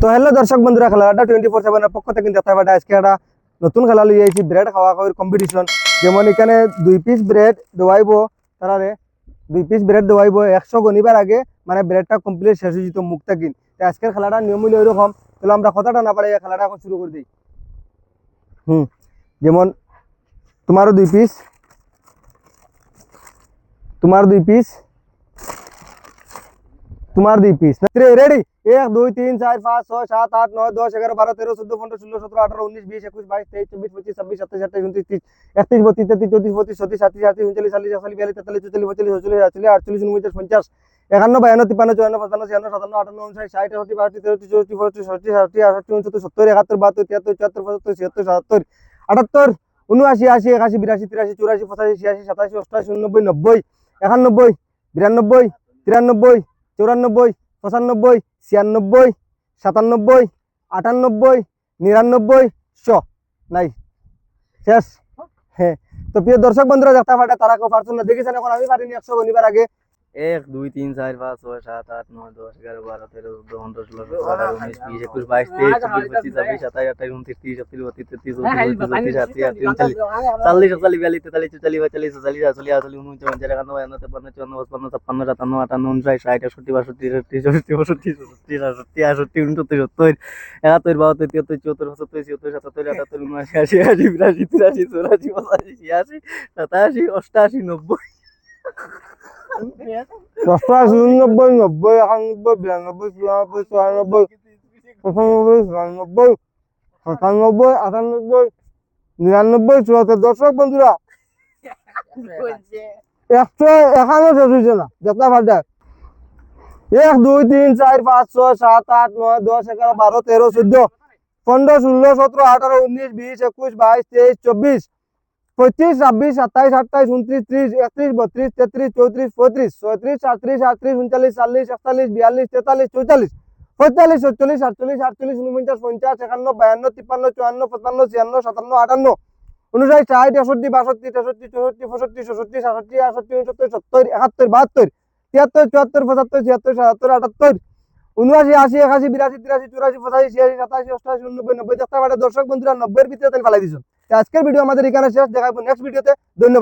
তো হ্যালো দর্শক বন্ধুরা, খেলাটা টোয়েন্টি ফোর সেভেনের পক্ষ থেকে দেখা পাটা আজকে একটা নতুন খেলা লিয়ে আইছি ব্রেড খাওয়া খাওয়ার কম্পিটিশন যেমন এখানে দুই পিস ব্রেড দেওয়াইব, তারারে দুই পিস ব্রেড দেওয়াইব, একশো গনিবার আগে মানে ব্রেডটা কমপ্লিট শেষ হয়ে যেত মুখ থাকিন তো আজকের খেলাটা নিয়ম হইলে ওইরকম তাহলে আমরা কথাটা না পারে খেলাটা এখন শুরু করে দিই। হুম, যেমন তোমারও দুই পিস তোমার দুই পিস তোমার দুই পিস রেডি এক, দুই, তিন, চার, পাঁচ, ছয়, সাত, আট, নয়, দশ, এগারো, বারো, তেরো, চোদ্দ, পনেরো, ষোলো, সতেরো, আঠারো, উনিশ, বিশ, একুশ, বাইশ, তেইশ, চব্বিশ, পঁচিশ, ছাব্বিশ সাতাশ আঠাশ উনত্রিশ, তিরিশ, একত্রিশ, বত্রিশ, তেত্রিশ, চৌত্রিশ পঁচিশ ছত্রিশ সাতত্রিশ আটত্রিশ, উনচল্লিশ, চাল্লিশ, একচল্লিশ, বিয়াল্লিশ, তেতাল্লিশ চুয়াল্লিশ পঁয়তাল্লিশ ছচল্লিশ আটচল্লিশ আটচল্লিশ উনপঞ্চাশ পঞ্চাশ, একান্ন, বায়ান্ন, তিপ্পান্ন, চুয়ান্ন পঁচান্ন ছিয়ান্ন, সাতান্ন, আটান্ন উনষাট ষাট, আটষট্টি, বাষট্টি, তেষট্টি, চৌষট্টি, পঁয়ষট্টি ষষ্টি ষাটটি, আটষট্টি, উনসত্তর, সত্তর, একাত্তর, বাহাত্তর, তিয়াত্তর, চুয়াত্তর, পঁচাত্তর, ছিয়াত্তর, সাতাত্তর, আটাত্তর উনআশি আশি, একাশি, বিরাশি, তিরাশি, চুরাশি, পঁচাশি, ছিয়াশি, সাতাশি, অষ্টাশি, উননব্বই, নব্বই, একানব্বই, বিরানব্বই, তিরানব্বই চৌরানব্বই পঁচানব্বই ছিয়ানব্বই সাতানব্বই আটানব্বই নিরানব্বই শ। নাই শেষ হ্যাঁ। তো প্রিয় দর্শক বন্ধুরা যাত্রা পারে তারা কেউ পারছেন না দেখেছেন এখন আমি পারিনি একশো গনিবার আগে। এক দুই তিন চার পাঁচ ছয় সাত আট নয় দশ এগারো বারো তেরো চোদ্দ পনেরো ষোলো সতেরো আঠারো উনিশ বিশ একুশ বাইশ তেইশ চব্বিশ পঁচিশ ছাব্বিশ সাতাশ আঠাশ উনত্রিশ ত্রিশ একত্রিশ বত্রিশ তেত্রিশ চৌত্রিশ পঁয়ত্রিশ ছত্রিশ আটত্রিশ উনচল্লিশ চল্লিশ একচল্লিশ বিয়াল্লিশ তেতাল্লিশ চুয়াল্লিশ পঁয়তাল্লিশ ছচল্লিশ আটচল্লিশ আটচল্লিশ উনপঞ্চাশ পঞ্চাশ একান্ন বায়ান্ন তেপান্ন চুয়ান্ন পঁচপান্ন ছাপ্পান্ন সাতান্ন আটান্ন উনষাট ষাট একষট্টি বাষট্টি তেষট্টি চৌষট্টি পঁয়ষট্টি ছষট্টি সাতষট্টি আটষট্টি উনসত্তর সত্তর একাত্তর বাহাত্তর তিয়াত্তর চুয়াত্তর পঁচাত্তর ছিয়াত্তর সাতাত্তর আটাত্তর উনআশি আশি আশি বিরাশি তিরাশি চৌরাশি পঁচাশি ছিয়াশি সাতাশি অষ্টাশি নব্বই নিরানব্বই চুয়াত্তর দর্শক বন্ধুরা একশো এখানেও শেষ না পারবে এক দুই তিন চার পাঁচ ছয় সাত আট নয় দশ এগারো বারো তেরো চোদ্দ পনেরো ষোলো সতেরো আঠারো উনিশ বিশ একুশ বাইশ তেইশ চব্বিশ পঁচিশ, ছাব্বিশ, সাতাইশ, আঠাইশ, উনত্রিশ, ত্রিশ, একত্রিশ, বত্রিশ, তেত্রিশ, চৌত্রিশ, পঁয়ত্রিশ, ছয়ত্রিশ সাতত্রিশ আটত্রিশ, উনচল্লিশ, চল্লিশ একতাল্লিশ বিয়াল্লিশ, তেতাল্লিশ, চৌচল্লিশ, পঁয়তাল্লিশ ছচল্লিশ আটচল্লিশ আটচল্লিশ উনপঞ্চাশ পঞ্চাশ, একান্ন, বায়ান্ন, তিপ্পান্ন, চুয়ান্ন, পঁচপান্ন, ছিয়ান্ন, সাতান্ন, আটান্ন উনষাট ষাট, একষট্টি, বাষট্টি, তেষট্টি, চৌষট্টি, পঁয়ষট্টি ছষট্টি সাতষট্টি, আটষট্টি, উনসত্তর, সত্তর, একাত্তর, বাহাত্তর, তিয়াত্তর, চুয়াত্তর, পঁচাত্তর, ছিয়াত্তর, সাতাত্তর, আটাত্তর, উনআশি, আশি, একাশি, বিরাশি, তিরাশি, চুরাশি, পঁচাশি, ছিয়াশি, সাতাশি, অষ্টাশি, উননব্বই, নব্বই পারে দর্শক বন্ধুরা, নব্বইয়ের ভিতরে তেল ফেলাই দিচ্ছেন আজকের ভিডিও আমাদের এখানে শেষ দেখাবো নেক্সট ভিডিওতে ধন্যবাদ